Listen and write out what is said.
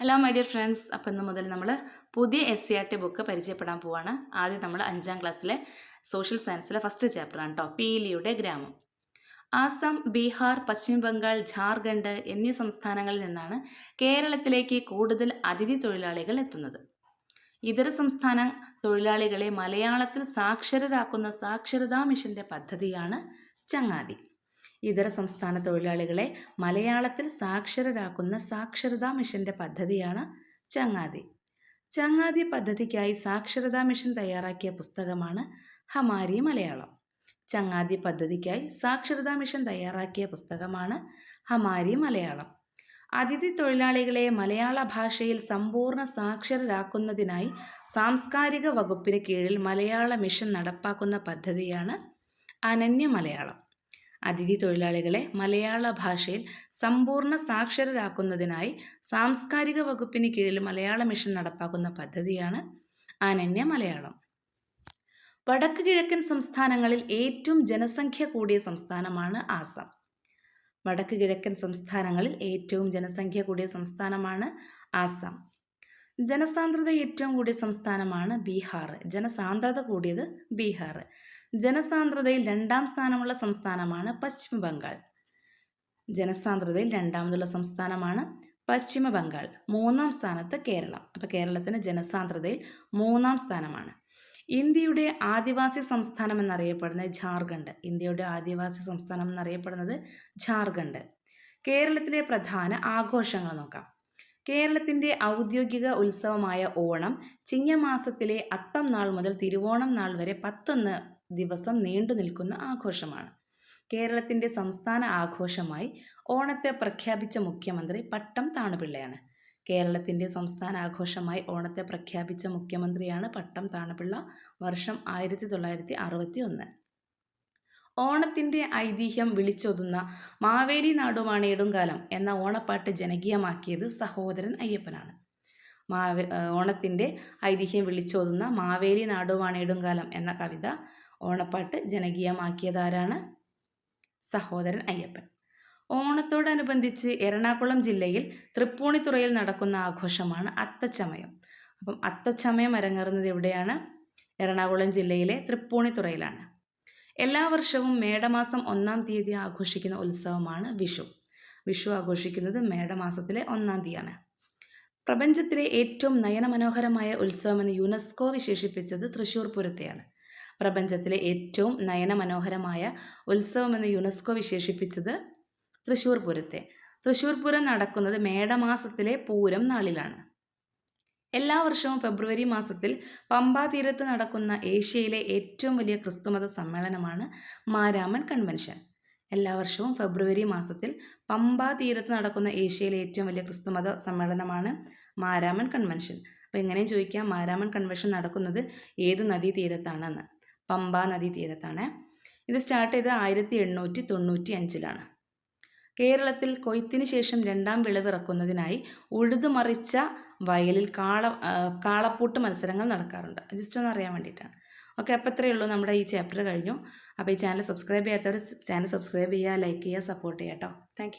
Hello my dear friends അപ്പോൾ ഇന്ന് മുതൽ നമ്മൾ പുതിയ S C R T book പരിചയപ്പെടാൻ പോവാണ്. ആദ്യം നമ്മൾ അഞ്ചാം ക്ലാസ്സിലെ സോഷ്യൽ സയൻസിലെ ഫസ്റ്റ് ചാപ്റ്ററാണ് കേട്ടോ പീലിയുടെ ഗ്രാമം. ആസാം ബീഹാർ പശ്ചിമ ബംഗാൾ ജാർഖണ്ഡ് എന്നീ സംസ്ഥാനങ്ങളിൽ നിന്നാണ് കേരളത്തിലേക്ക് കൂടുതൽ അതിഥി തൊഴിലാളികൾ എത്തുന്നത്. ഇതര സംസ്ഥാന തൊഴിലാളികളെ മലയാളത്തിൽ സാക്ഷരരാക്കുന്ന സാക്ഷരതാ മിഷന്റെ പദ്ധതിയാണ് ചങ്ങാതി. ഇതര സംസ്ഥാന തൊഴിലാളികളെ മലയാളത്തിൽ സാക്ഷരരാക്കുന്ന സാക്ഷരതാ മിഷന്റെ പദ്ധതിയാണ് ചങ്ങാതി. ചങ്ങാതി പദ്ധതിക്കായി സാക്ഷരതാ മിഷൻ തയ്യാറാക്കിയ പുസ്തകമാണ് ഹമാരി മലയാളം. ചങ്ങാതി പദ്ധതിക്കായി സാക്ഷരതാ മിഷൻ തയ്യാറാക്കിയ പുസ്തകമാണ് ഹമാരി മലയാളം. അതിഥി തൊഴിലാളികളെ മലയാള ഭാഷയിൽ സമ്പൂർണ സാക്ഷരരാക്കുന്നതിനായി സാംസ്കാരിക വകുപ്പിന് കീഴിൽ മലയാള മിഷൻ നടപ്പാക്കുന്ന പദ്ധതിയാണ് അനന്യ മലയാളം. അതിഥി തൊഴിലാളികളെ മലയാള ഭാഷയിൽ സമ്പൂർണ സാക്ഷരരാക്കുന്നതിനായി സാംസ്കാരിക വകുപ്പിന് കീഴിൽ മലയാള മിഷൻ നടപ്പാക്കുന്ന പദ്ധതിയാണ് അനന്യ മലയാളം. വടക്ക് കിഴക്കൻ സംസ്ഥാനങ്ങളിൽ ഏറ്റവും ജനസംഖ്യ കൂടിയ സംസ്ഥാനമാണ് ആസാം. വടക്ക് കിഴക്കൻ സംസ്ഥാനങ്ങളിൽ ഏറ്റവും ജനസംഖ്യ കൂടിയ സംസ്ഥാനമാണ് ആസാം. ജനസാന്ദ്രത ഏറ്റവും കൂടിയ സംസ്ഥാനമാണ് ബീഹാർ. ജനസാന്ദ്രത കൂടിയത് ബീഹാർ. ജനസാന്ദ്രതയിൽ രണ്ടാം സ്ഥാനമുള്ള സംസ്ഥാനമാണ് പശ്ചിമ ബംഗാൾ. ജനസാന്ദ്രതയിൽ രണ്ടാമതുള്ള സംസ്ഥാനമാണ് പശ്ചിമ ബംഗാൾ. മൂന്നാം സ്ഥാനത്ത് കേരളം. അപ്പോൾ കേരളത്തിന് ജനസാന്ദ്രതയിൽ മൂന്നാം സ്ഥാനമാണ്. ഇന്ത്യയുടെ ആദിവാസി സംസ്ഥാനം എന്നറിയപ്പെടുന്നത് ജാർഖണ്ഡ്. ഇന്ത്യയുടെ ആദിവാസി സംസ്ഥാനം എന്നറിയപ്പെടുന്നത് ജാർഖണ്ഡ്. കേരളത്തിലെ പ്രധാന ആഘോഷങ്ങൾ നോക്കാം. കേരളത്തിന്റെ ഔദ്യോഗിക ഉത്സവമായ ഓണം ചിങ്ങമാസത്തിലെ അത്തം നാൾ മുതൽ തിരുവോണം നാൾ വരെ പത്തൊന്ന് ദിവസം നീണ്ടു നിൽക്കുന്ന ആഘോഷമാണ്. കേരളത്തിന്റെ സംസ്ഥാന ആഘോഷമായി ഓണത്തെ പ്രഖ്യാപിച്ച മുഖ്യമന്ത്രി പട്ടം താണുപിള്ളയാണ്. കേരളത്തിന്റെ സംസ്ഥാന ആഘോഷമായി ഓണത്തെ പ്രഖ്യാപിച്ച മുഖ്യമന്ത്രിയാണ് പട്ടം താണുപിള്ള വർഷം ആയിരത്തി തൊള്ളായിരത്തി അറുപത്തി ഒന്ന് ഓണത്തിന്റെ ഐതിഹ്യം വിളിച്ചൊതുന്ന മാവേലി നാടുമാണ് കാലം എന്ന ഓണപ്പാട്ട് ജനകീയമാക്കിയത് സഹോദരൻ അയ്യപ്പനാണ്. മാവേ ഓണത്തിന്റെ ഐതിഹ്യം വിളിച്ചോതുന്ന മാവേലി നാടുമാണ് കാലം എന്ന കവിത ഓണപ്പാട്ട് ജനകീയമാക്കിയതാരാണ്? സഹോദരൻ അയ്യപ്പൻ. ഓണത്തോടനുബന്ധിച്ച് എറണാകുളം ജില്ലയിൽ തൃപ്പൂണിത്തുറയിൽ നടക്കുന്ന ആഘോഷമാണ് അത്തച്ചമയം. അപ്പം അത്തച്ചമയം അരങ്ങേറുന്നത് എവിടെയാണ്? എറണാകുളം ജില്ലയിലെ തൃപ്പൂണിത്തുറയിലാണ്. എല്ലാ വർഷവും മേടമാസം ഒന്നാം തീയതി ആഘോഷിക്കുന്ന ഉത്സവമാണ് വിഷു. വിഷു ആഘോഷിക്കുന്നത് മേടമാസത്തിലെ ഒന്നാം തീയതിയാണ്. പ്രപഞ്ചത്തിലെ ഏറ്റവും നയനമനോഹരമായ ഉത്സവമെന്ന് യുനെസ്കോ വിശേഷിപ്പിച്ചത് തൃശ്ശൂർ പൂരത്തെയാണ്. പ്രപഞ്ചത്തിലെ ഏറ്റവും നയനമനോഹരമായ ഉത്സവമെന്ന് യുനെസ്കോ വിശേഷിപ്പിച്ചത് തൃശ്ശൂർ പൂരത്തെ. തൃശ്ശൂർ പൂരം നടക്കുന്നത് മേടമാസത്തിലെ പൂരം നാളിലാണ്. എല്ലാ വർഷവും ഫെബ്രുവരി മാസത്തിൽ പമ്പാ തീരത്ത് നടക്കുന്ന ഏഷ്യയിലെ ഏറ്റവും വലിയ ക്രിസ്തുമത സമ്മേളനമാണ് മാരാമൻ കൺവെൻഷൻ. എല്ലാ വർഷവും ഫെബ്രുവരി മാസത്തിൽ പമ്പാ തീരത്ത് നടക്കുന്ന ഏഷ്യയിലെ ഏറ്റവും വലിയ ക്രിസ്തുമത സമ്മേളനമാണ് മാരാമൻ കൺവെൻഷൻ. അപ്പോൾ എങ്ങനെയും ചോദിക്കാം മാരാമൻ കൺവെൻഷൻ നടക്കുന്നത് ഏത് നദീ തീരത്താണെന്ന്. പമ്പാ നദീ തീരത്താണ്. ഇത് സ്റ്റാർട്ട് ചെയ്തത് ആയിരത്തി എണ്ണൂറ്റി തൊണ്ണൂറ്റി അഞ്ചിലാണ്. കേരളത്തിൽ കൊയ്ത്തിന് ശേഷം രണ്ടാം വിളവിറക്കുന്നതിനായി ഉഴുതുമറിച്ച വയലിൽ കാള കാളപ്പൂട്ട് മത്സരങ്ങൾ നടക്കാറുണ്ട്. ജസ്റ്റ് ഒന്ന് അറിയാൻ വേണ്ടിയിട്ടാണ്. ഓക്കെ അപ്പോൾ ഇത്രയേ ഉള്ളൂ നമ്മുടെ ഈ ചാപ്റ്റർ കഴിഞ്ഞു. അപ്പോൾ ഈ ചാനൽ സബ്സ്ക്രൈബ് ചെയ്യാത്തവർ ചാനൽ സബ്സ്ക്രൈബ് ചെയ്യുക ലൈക്ക് ചെയ്യുക സപ്പോർട്ട് ചെയ്യുക കേട്ടോ. താങ്ക്